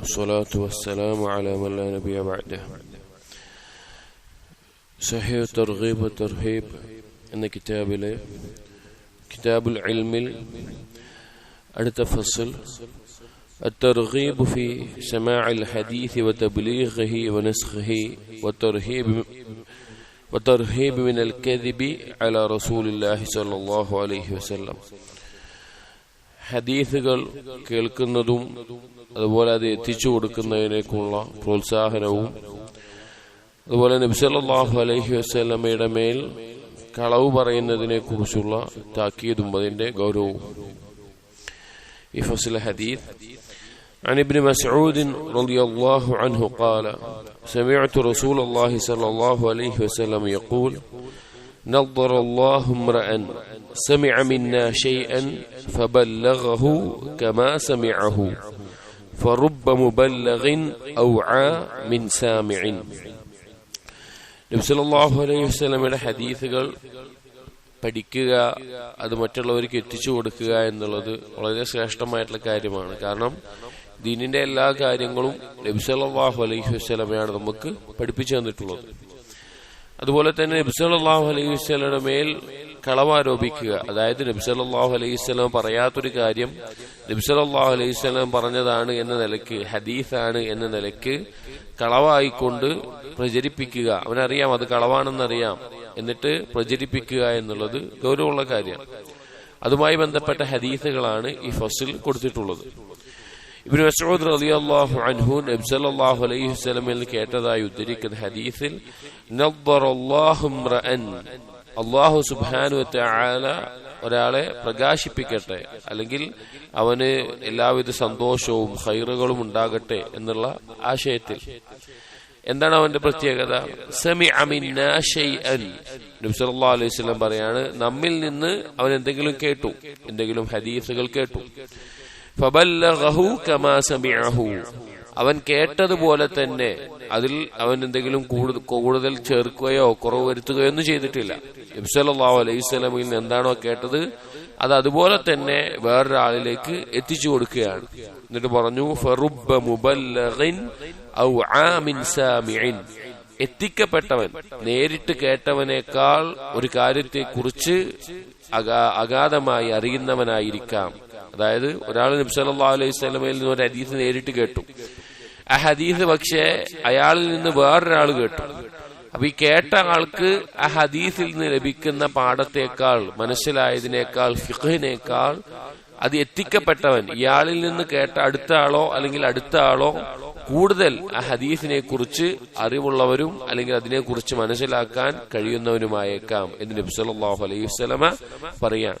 والصلاة والسلام على من لا نبي بعده صحيح الترغيب والترهيب എന്ന കിതാബിലെ കിതാബുൽ ഇൽമിൽ അടുത്ത ഫസൽ الترغيب في سماع الحديث وتبليغه ونسخه والترهيب والترهيب من الكذب على رسول الله صلى الله عليه وسلم ഹദീസുകൾ കേൾക്കുന്നതും അതുപോലെ അത് എത്തിച്ചു കൊടുക്കുന്നതിനേക്കുള്ള പ്രോത്സാഹനവും അതുപോലെ നബ്സല്ലാഹു അലൈഹി വസ്ലമയുടെ മേൽ കളവ് പറയുന്നതിനെ കുറിച്ചുള്ള താക്കീതും അതിന്റെ ഗൗരവവും ഈ ഫസിൽ ഹദീസ് عن ابن مسعود رضي الله عنه قال سمعت رسول الله صلى الله عليه وسلم يقول نظر الله امرأ سمع منا شيئا فبلغه كما سمعه فرب مبلغ أوعى من سامع നബ്സലാഹു അലൈഹി വസ്ലമയുടെ ഹദീസുകൾ പഠിക്കുക അത് മറ്റുള്ളവർക്ക് എത്തിച്ചു കൊടുക്കുക എന്നുള്ളത് വളരെ ശ്രേഷ്ഠമായിട്ടുള്ള കാര്യമാണ് കാരണം ദീനിന്റെ എല്ലാ കാര്യങ്ങളും നബ്സലാഹു അലൈഹി വസ്ലമയാണ് നമുക്ക് പഠിപ്പിച്ചു തന്നിട്ടുള്ളത് അതുപോലെ തന്നെ നബ്സലാഹു അലൈഹി വസ്ലയുടെ മേൽ കളവാരോപിക്കുക. അതായത് നബ്സലാഹു അലൈഹി വസ്ലം പറയാത്തൊരു കാര്യം നബ്സലാഹു അലൈഹി വസ്ലം പറഞ്ഞതാണ് എന്ന നിലയ്ക്ക് ഹദീഫാണ് എന്ന നിലയ്ക്ക് കളവായിക്കൊണ്ട് പ്രചരിപ്പിക്കുക. അവനറിയാം അത് കളവാണെന്നറിയാം. എന്നിട്ട് പ്രചരിപ്പിക്കുക എന്നുള്ളത് ഗൗരവമുള്ള കാര്യം. അതുമായി ബന്ധപ്പെട്ട ഹദീസുകളാണ് ഈ ഫസിൽ കൊടുത്തിട്ടുള്ളത്. ഇബ്നു മസൂദ് റളിയല്ലാഹു അൻഹു നബി സല്ലല്ലാഹു അലൈഹി വസല്ലമയിൽ കേട്ടതായി ഉദ്ധരിക്കുന്ന ഹദീസിൽ നദ്ദറല്ലാഹു ഇംറഅൻ. അള്ളാഹു സുബ്ഹാനു വതആല ഒരാളെ പ്രകാശിപ്പിക്കട്ടെ അല്ലെങ്കിൽ അവന് എല്ലാവിധ സന്തോഷവും ഹൈറുകളും ഉണ്ടാകട്ടെ എന്നുള്ള ആശയത്തിൽ. എന്താണ് അവന്റെ പ്രത്യേകത? സമി അലൈഹി സ്വലം പറയാണ് നമ്മിൽ നിന്ന് അവൻ എന്തെങ്കിലും കേട്ടു എന്തെങ്കിലും ഹദീസുകൾ കേട്ടു. അവൻ കേട്ടതുപോലെ തന്നെ അതിൽ അവൻ എന്തെങ്കിലും കൂടുതൽ ചേർക്കുകയോ കുറവ് വരുത്തുകയോ ഒന്നും ചെയ്തിട്ടില്ല. നബ്സല്ലാഹു അലൈഹി നിന്ന് എന്താണോ കേട്ടത് അത് അതുപോലെ തന്നെ വേറൊരാളിലേക്ക് എത്തിച്ചു കൊടുക്കുകയാണ്. എന്നിട്ട് പറഞ്ഞു ഫറുബ ഔ ആമിൻ സാമിഇൻ. എത്തിക്കപ്പെട്ടവൻ നേരിട്ട് കേട്ടവനേക്കാൾ ഒരു കാര്യത്തെ കുറിച്ച് അഗാധമായി അറിയുന്നവനായിരിക്കാം. അതായത് ഒരാൾ നബ്സല്ലാ അലൈഹി സ്വലമയിൽ നിന്ന് ഒരു ഹദീസ് നേരിട്ട് കേട്ടു. ആ ഹദീസ് പക്ഷേ അയാളിൽ നിന്ന് വേറൊരാൾ കേട്ടു. അപ്പൊ ഈ കേട്ട ആൾക്ക് ആ ഹദീസിൽ നിന്ന് ലഭിക്കുന്ന പാഠത്തേക്കാൾ മനസ്സിലായതിനേക്കാൾ ഫിഖിനേക്കാൾ അത് എത്തിക്കപ്പെട്ടവൻ ഇയാളിൽ നിന്ന് കേട്ട അടുത്ത ആളോ അല്ലെങ്കിൽ അടുത്ത ആളോ കൂടുതൽ ആ ഹദീഫിനെ കുറിച്ച് അറിവുള്ളവരും അല്ലെങ്കിൽ അതിനെക്കുറിച്ച് മനസ്സിലാക്കാൻ കഴിയുന്നവരുമായേക്കാം എന്ന് നബി സല്ലല്ലാഹു അലൈഹി സ്വലമ പറയാം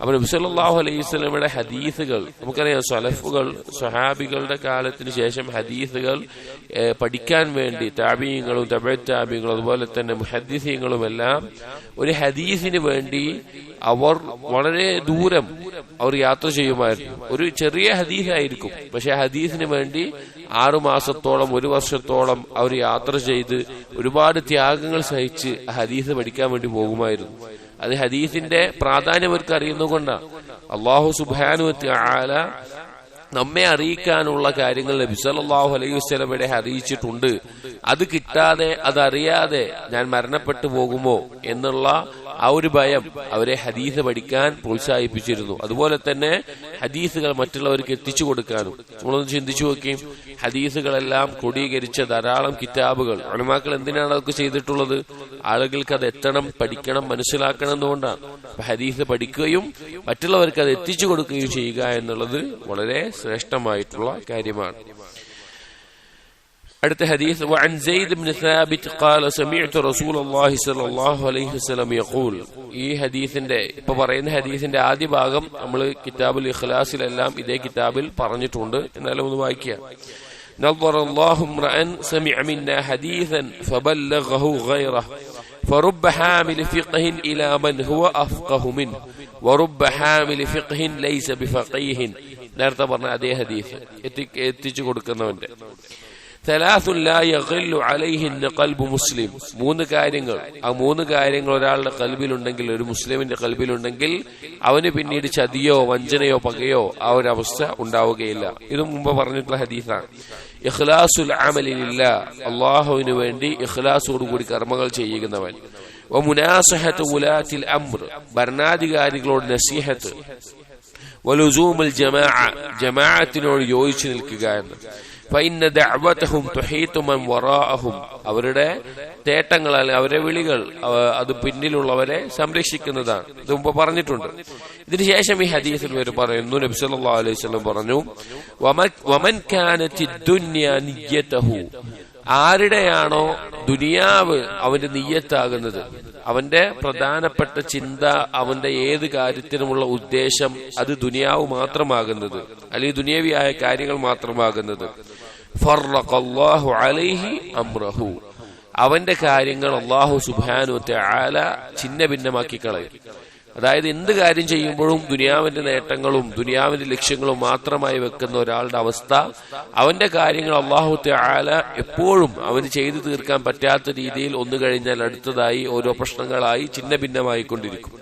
അപ്പൊ നബി സല്ലല്ലാഹു അലൈഹി സ്വലമയുടെ ഹദീസുകൾ നമുക്കറിയാം സലഫുകൾ സ്വഹാബികളുടെ കാലത്തിന് ശേഷം ഹദീസുകൾ പഠിക്കാൻ വേണ്ടി താബീയങ്ങളും തബ താബീയങ്ങളും അതുപോലെ തന്നെ മുഹദ്ദീസീങ്ങളും എല്ലാം ഒരു ഹദീസിന് വേണ്ടി അവർ വളരെ ദൂരം അവർ യാത്ര ചെയ്യുമായിരുന്നു. ഒരു ചെറിയ ഹദീസായിരിക്കും പക്ഷെ ഹദീസിന് വേണ്ടി ആറുമാസത്തോളം ഒരു വർഷത്തോളം അവർ യാത്ര ചെയ്ത് ഒരുപാട് ത്യാഗങ്ങൾ സഹിച്ച് ഹദീസ് പഠിക്കാൻ വേണ്ടി പോകുമായിരുന്നു. അത് ഹദീസിന്റെ പ്രാധാന്യം അവർക്ക് അറിയുന്നതുകൊണ്ടാണ് അള്ളാഹു സുബാനു ആല നമ്മെ അറിയിക്കാനുള്ള കാര്യങ്ങൾ നബി സല്ലല്ലാഹു അലൈഹി വസല്ലമയുടെ അറിയിച്ചിട്ടുണ്ട്. അത് കിട്ടാതെ അതറിയാതെ ഞാൻ മരണപ്പെട്ടു പോകുമോ എന്നുള്ള ആ ഒരു ഭയം അവരെ ഹദീസ് പഠിക്കാൻ പ്രോത്സാഹിപ്പിച്ചിരുന്നു. അതുപോലെ തന്നെ ഹദീസുകൾ മറ്റുള്ളവർക്ക് എത്തിച്ചു കൊടുക്കാനും. നമ്മളൊന്ന് ചിന്തിച്ചു നോക്കി ഹദീസുകളെല്ലാം ക്രോഡീകരിച്ച ധാരാളം കിതാബുകൾ. അണുമാക്കൾ എന്തിനാണ് അതൊക്കെ ചെയ്തിട്ടുള്ളത്? ആളുകൾക്ക് അത് എത്തണം പഠിക്കണം മനസ്സിലാക്കണം എന്നുകൊണ്ടാണ്. ഹദീസ് പഠിക്കുകയും മറ്റുള്ളവർക്ക് അത് എത്തിച്ചു കൊടുക്കുകയും ചെയ്യുക എന്നുള്ളത് വളരെ ശ്രേഷ്ഠമായിട്ടുള്ള കാര്യമാണ്. അടുത്ത ഹദീസ് وعن زيد بن ثابت قال سمعت رسول الله صلى الله عليه وسلم يقول ഈ ഹദീസിന്റെ ഇപ്പൊ പറയുന്ന ഹദീസിന്റെ ആദ്യ ഭാഗം നമ്മൾ കിതാബുൽ ഇഖ്ലാസിലെല്ലാം ഇതേ കിതാബിൽ പറഞ്ഞിട്ടുണ്ട് എന്നാലും ഒന്ന് വായിക്കുക نظر الله امرأ سمع منا حديثا فبلغه غيره فرب حامل فقه إلى من هو أفقه منه ورب حامل فقه ليس بفقيه നേരത്തെ പറഞ്ഞ അതേ ഹദീസ് എത്തിച്ചു കൊടുക്കുന്നവന്റെ കൽബ് മുസ്ലിം മൂന്ന് കാര്യങ്ങൾ. ആ മൂന്ന് കാര്യങ്ങൾ ഒരാളുടെ കൽബിലുണ്ടെങ്കിൽ ഒരു മുസ്ലിമിന്റെ കൽബിലുണ്ടെങ്കിൽ അവന് പിന്നീട് ചതിയോ വഞ്ചനയോ പകയോ ആ ഒരു അവസ്ഥ ഉണ്ടാവുകയില്ല. ഇത് മുമ്പ് പറഞ്ഞിട്ടുള്ള ഹദീസാണ്. ഇഖ്ലാസുൽ അമലിനില്ല അള്ളാഹുവിന് വേണ്ടി ഇഖ്ലാസോടുകൂടി കർമ്മങ്ങൾ ചെയ്യുന്നവൻ. ഉലാത്തിൽ അമ്ര ഭരണാധികാരികളോട് നസീഹത്ത്. വലുസൂമൽ ജമാഅത്തിനോട് യോജിച്ചു നിൽക്കുക എന്ന്. അവരുടെ തേട്ടങ്ങൾ അല്ലെ അവരുടെ വിളികൾ അത് പിന്നിലുള്ളവരെ സംരക്ഷിക്കുന്നതാണ്. ഇത് മുമ്പ് പറഞ്ഞിട്ടുണ്ട്. ഇതിനുശേഷം ഈ ഹദീസിൽ വരെ പറയുന്നു നബി അലൈഹി പറഞ്ഞു വമൻ ആരുടെയാണോ ദുനിയാവ് അവന്റെ നീയത്താകുന്നത് അവന്റെ പ്രധാനപ്പെട്ട ചിന്ത അവന്റെ ഏത് കാര്യത്തിനുമുള്ള ഉദ്ദേശം അത് ദുനിയാവ് മാത്രമാകുന്നത് അല്ലെങ്കിൽ ദുനിയവിയായ കാര്യങ്ങൾ മാത്രമാകുന്നത്. അംറഹു. അവന്റെ കാര്യങ്ങൾ അള്ളാഹു സുബാനു ആല ചിന്ന ഭിന്നമാക്കി കളയും അതായത് എന്ത് കാര്യം ചെയ്യുമ്പോഴും ദുനിയാവിന്റെ നേട്ടങ്ങളും ദുനിയാവിന്റെ ലക്ഷ്യങ്ങളും മാത്രമായി വെക്കുന്ന ഒരാളുടെ അവസ്ഥ അവന്റെ കാര്യങ്ങൾ അള്ളാഹു ആല എപ്പോഴും അവന് ചെയ്തു തീർക്കാൻ പറ്റാത്ത രീതിയിൽ ഒന്നു കഴിഞ്ഞാൽ അടുത്തതായി ഓരോ പ്രശ്നങ്ങളായി ചിന്ന ഭിന്നമായിക്കൊണ്ടിരിക്കും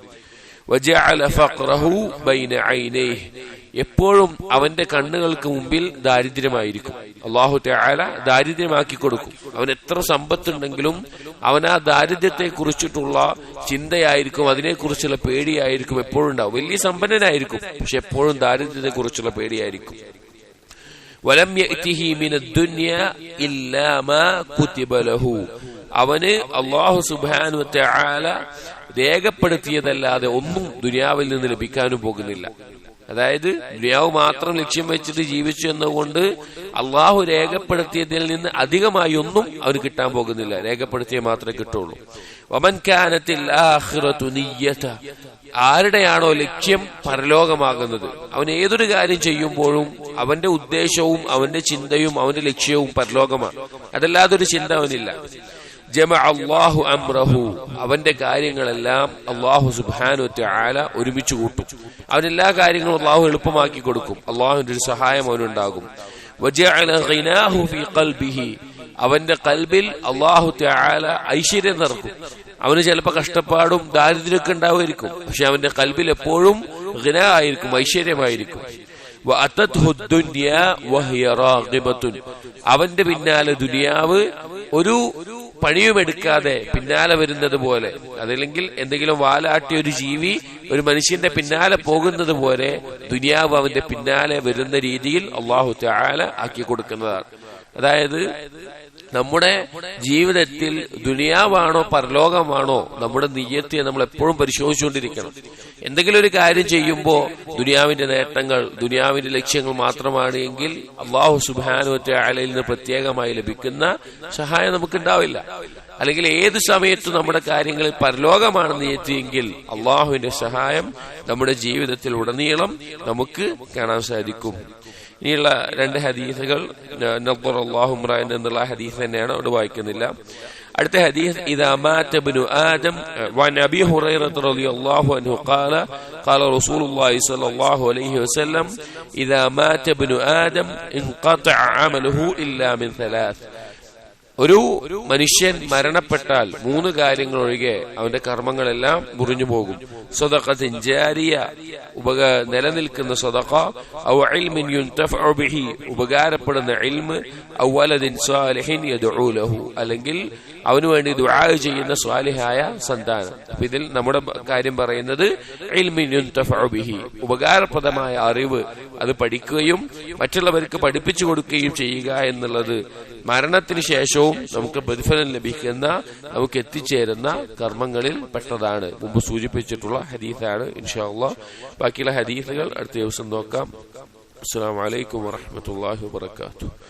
എപ്പോഴും അവന്റെ കണ്ണുകൾക്ക് മുമ്പിൽ ദാരിദ്ര്യമായിരിക്കും. അള്ളാഹു തആല ദാരിദ്ര്യമാക്കി കൊടുക്കും. അവൻ എത്ര സമ്പത്തുണ്ടെങ്കിലും അവൻ ആ ദാരിദ്ര്യത്തെ കുറിച്ചിട്ടുള്ള ചിന്തയായിരിക്കും അതിനെക്കുറിച്ചുള്ള പേടിയായിരിക്കും എപ്പോഴും ഉണ്ടാവും വലിയ സമ്പന്നനായിരിക്കും പക്ഷെ എപ്പോഴും ദാരിദ്ര്യത്തെ കുറിച്ചുള്ള പേടിയായിരിക്കും. വലം അവന് സുബ്ഹാനഹു വതആല രേഖപ്പെടുത്തിയതല്ലാതെ ഒന്നും ദുനിയാവിൽ നിന്ന് ലഭിക്കാനും പോകുന്നില്ല. അതായത് ദുനിയാവ് മാത്രം ലക്ഷ്യം വെച്ചിട്ട് ജീവിച്ചു എന്നുകൊണ്ട് അള്ളാഹു രേഖപ്പെടുത്തിയതിൽ നിന്ന് അധികമായി ഒന്നും അവർ കിട്ടാൻ പോകുന്നില്ല. രേഖപ്പെടുത്തിയ മാത്രമേ കിട്ടുള്ളൂ. വമൻ കാനത്തിൽ ആഖിറതു നിയ്യത. ആരുടെയാണോ ലക്ഷ്യം പരലോകമാകുന്നത്? അവൻ ഏതൊരു കാര്യം ചെയ്യുമ്പോഴും അവന്റെ ഉദ്ദേശവും അവന്റെ ചിന്തയും അവന്റെ ലക്ഷ്യവും പരലോകമാണ്. അതല്ലാതൊരു ചിന്ത അവനില്ല. അംറഹു. അവന്റെ കാര്യങ്ങളെല്ലാം അള്ളാഹു സുബാനു ആല ഒരുമിച്ച് കൂട്ടും. അവനെല്ലാ കാര്യങ്ങളും അള്ളാഹു എളുപ്പമാക്കി കൊടുക്കും. അള്ളാഹുവിന്റെ ഒരു സഹായം അവനുണ്ടാകും. അവന്റെ കൽബിൽ അള്ളാഹു ആല ഐശ്വര്യം നിറക്കും. അവന് ചിലപ്പോൾ കഷ്ടപ്പാടും ദാരിദ്ര്യമൊക്കെ ഉണ്ടാവുമായിരിക്കും. പക്ഷെ അവന്റെ കൽബിൽ എപ്പോഴും ആയിരിക്കും ഐശ്വര്യമായിരിക്കും. അവന്റെ പിന്നാലെ ദുനിയാവ് ഒരു പണിയും എടുക്കാതെ പിന്നാലെ വരുന്നത് പോലെ അതല്ലെങ്കിൽ എന്തെങ്കിലും വാലാട്ടിയ ഒരു ജീവി ഒരു മനുഷ്യന്റെ പിന്നാലെ പോകുന്നത് പോലെ ദുനിയാവ് അവന്റെ പിന്നാലെ വരുന്ന രീതിയിൽ അള്ളാഹു ആക്കി കൊടുക്കുന്നതാണ്. അതായത് നമ്മുടെ ജീവിതത്തിൽ ദുനിയാവാണോ പരലോകമാണോ നമ്മുടെ നീയത്തെ നമ്മൾ എപ്പോഴും പരിശോധിച്ചുകൊണ്ടിരിക്കണം. എന്തെങ്കിലും ഒരു കാര്യം ചെയ്യുമ്പോൾ ദുനിയാവിന്റെ നേട്ടങ്ങൾ ദുനിയാവിന്റെ ലക്ഷ്യങ്ങൾ മാത്രമാണ് എങ്കിൽ അള്ളാഹു സുബാനുവറ്റ ആലയിൽ നിന്ന് പ്രത്യേകമായി ലഭിക്കുന്ന സഹായം നമുക്കുണ്ടാവില്ല. അല്ലെങ്കിൽ ഏത് സമയത്തും നമ്മുടെ കാര്യങ്ങളിൽ പരലോകമാണ് എത്തിയെങ്കിൽ അള്ളാഹുവിന്റെ സഹായം നമ്മുടെ ജീവിതത്തിൽ ഉടനീളം നമുക്ക് കാണാൻ സാധിക്കും. ഇനിയുള്ള രണ്ട് ഹദീസുകൾ നബ്ബർ അള്ളാഹുമ്രാൻ എന്നുള്ള ഹദീസ് തന്നെയാണ് അവിടെ വായിക്കുന്നില്ല അടുത്ത ഹദീസ് إذا مات ابن آدم وعن أبي هريرة رضي الله عنه قال قال رسول الله صلى الله عليه وسلم إذا مات ابن آدم انقطع عمله إلا من ثلاث ഒരു മനുഷ്യൻ മരണപ്പെട്ടാൽ മൂന്ന് കാര്യങ്ങൾ ഒഴികെ അവന്റെ കർമ്മങ്ങളെല്ലാം മുറിഞ്ഞു പോകും. സ്വതക്കത്തിൻ ജാരിയ ഉപക നിലനിൽക്കുന്ന സ്വതക്ക ഉപകാരപ്പെടുന്ന ഇൽമ് ഔ വലദിൻ സ്വാലിഹിൻ അല്ലെങ്കിൽ അവന് വേണ്ടി ദുആ ചെയ്യുന്ന സ്വാലിഹായ സന്താനം. ഇതിൽ നമ്മുടെ കാര്യം പറയുന്നത് ബിഹി ഉപകാരപ്രദമായ അറിവ് അത് പഠിക്കുകയും മറ്റുള്ളവർക്ക് പഠിപ്പിച്ചു കൊടുക്കുകയും ചെയ്യുക എന്നുള്ളത് മരണത്തിന് ശേഷവും നമുക്ക് പ്രതിഫലം ലഭിക്കുന്ന നമുക്ക് എത്തിച്ചേരുന്ന കർമ്മങ്ങളിൽ പെട്ടതാണ്. മുമ്പ് സൂചിപ്പിച്ചിട്ടുള്ള ഹദീസാണ് ഇൻഷാല്ല ബാക്കിയുള്ള ഹദീസുകൾ അടുത്ത ദിവസം നോക്കാം. അസ്സാം വലൈക്കും വാഹമത്തല്ലാഹി വാത്തു